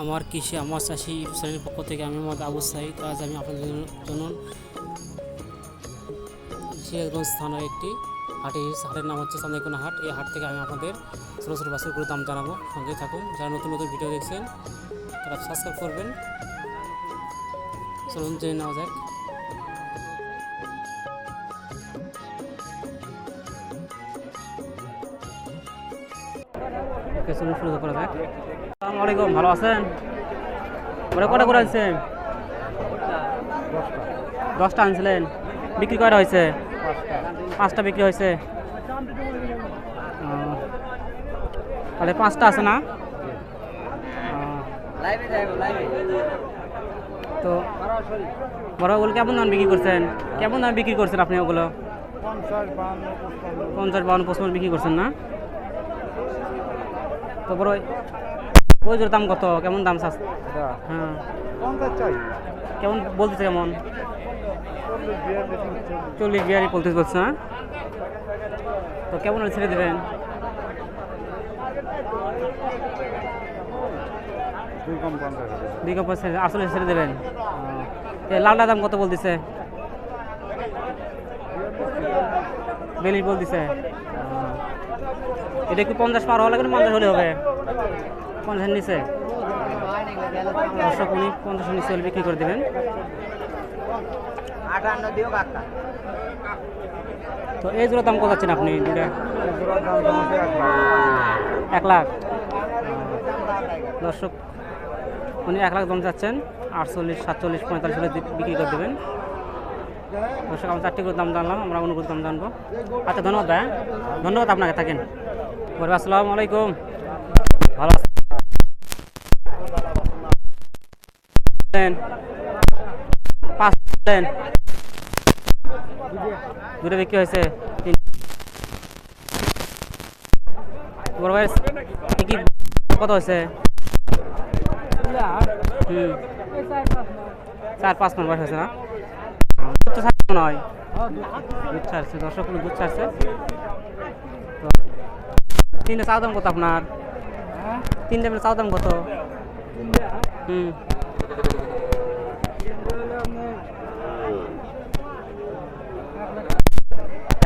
আমার কৃষি, আমার চাষি চ্যানেলের পক্ষ থেকে আমি মোহাম্মদ আবু সাইদ। আজ আমি আপনাদের জন্য সিরাজগঞ্জ স্থানের একটি হাটে হাটের নাম হচ্ছে চান্দিকোনা হাট। এই হাট থেকে আমি আপনাদের ছোটো ছোটো বাছুরগুলোর দাম জানাব। সঙ্গে থাকুন। যারা নতুন নতুন ভিডিও দেখছেন, তারা সাবস্ক্রাইব করবেন। চলুন জেনে নেওয়া যাক। শুরু করা যাক। আসসালামু ভালো আছেন? ওরা কটা করে আনছেন? দশটা আনছিলেন। বিক্রি কয়টা হয়েছে? পাঁচটা বিক্রি হয়েছে। তাহলে পাঁচটা আছে না? তো বড় ওগুলো কেমন দাম বিক্রি করছেন? কেমন দাম বিক্রি করছেন আপনি ওগুলো? পঞ্চাশ বাউন্ন পঁচপন্ন বিক্রি করছেন না? তো বড় ওই জোর দাম কত? কেমন দাম চাস হ্যাঁ। কেমন বলতেছে কেমন? চল্লিশ বিয়ারি বলতে বলছে না তো কেমন হলে ছেড়ে দেবেন? দুই কম পঞ্চাশ আসলে ছেড়ে দেবেন? লালটা দাম কত বলতেছে? বেলি বলতেছে। এটা কি পঞ্চাশ পার না পঞ্চাশ হলে হবে? পঞ্চাশের নিচে। দর্শক উনি পঞ্চাশের নিচে হলে বিক্রি করে দেবেন। তো এই জোড়া দাম কত আছেন আপনি দুটা এক লাখ। দর্শক উনি এক লাখ দাম চাচ্ছেন। আটচল্লিশ সাতচল্লিশ পঁয়তাল্লিশ হলে বিক্রি করে দেবেন। দর্শক আমরা চারটি করে দাম জানলাম আমরা অনুকূল দাম জানব। আচ্ছা ধন্যবাদ ভাই ধন্যবাদ আপনাকে থাকেন। আসসালামু আলাইকুম। ভালো আছেন পাঁচ দেন। দুটো বিক্রি হয়েছে কত হয়েছে? চার, পাঁচ মিনিট বয়স হয়েছে না? মনে হয়। তিনটে কত আপনার? তিনটে চাও দাম কত? হুম এক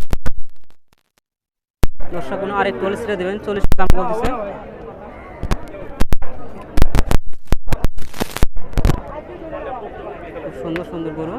দর্শক কোনো আরেক চল্লিশ টাকা দেবেন চল্লিশ দাম বলতেছে খুব সুন্দর সুন্দর গরু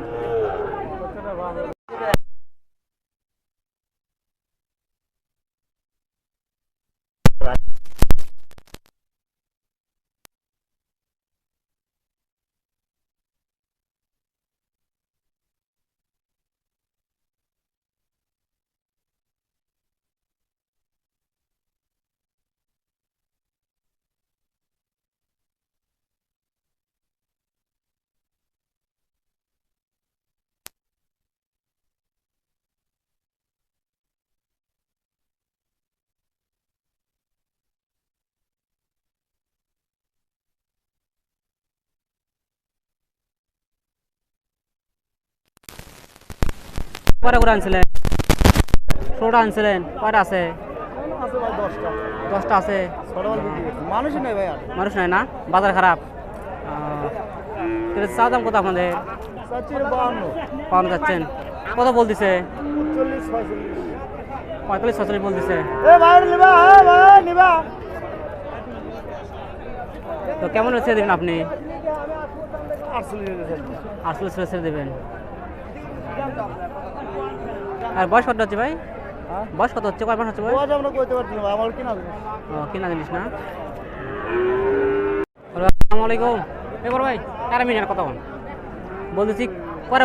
কয়টা করে আনছিলেন? ষোলোটা আনছিলেন কয়টা আছে? দশটা আছে। ছোট মানুষই নেই ভাই মানুষ নাই না? বাজার খারাপ? চা দাম কত আপনাদের? পাওয়ানো যাচ্ছেন কত বলতেছে? পঁয়তাল্লিশ ছচল্লিশ বলতেছে। তো কেমন ছেড়ে দেবেন আপনি? আটচল্লিশ ছেড়ে দেবেন। আর বয়স কত হচ্ছে ভাই? হ্যাঁ? বয়স কত হচ্ছে? কয় মাস হচ্ছে ভাই আমরা কইতে পারছি না আমার কিনা জিনিস। ও কিনা জিনিস না? আসসালামু আলাইকুম। এবার ভাই কারা মিনিট কত বলতেছি পরে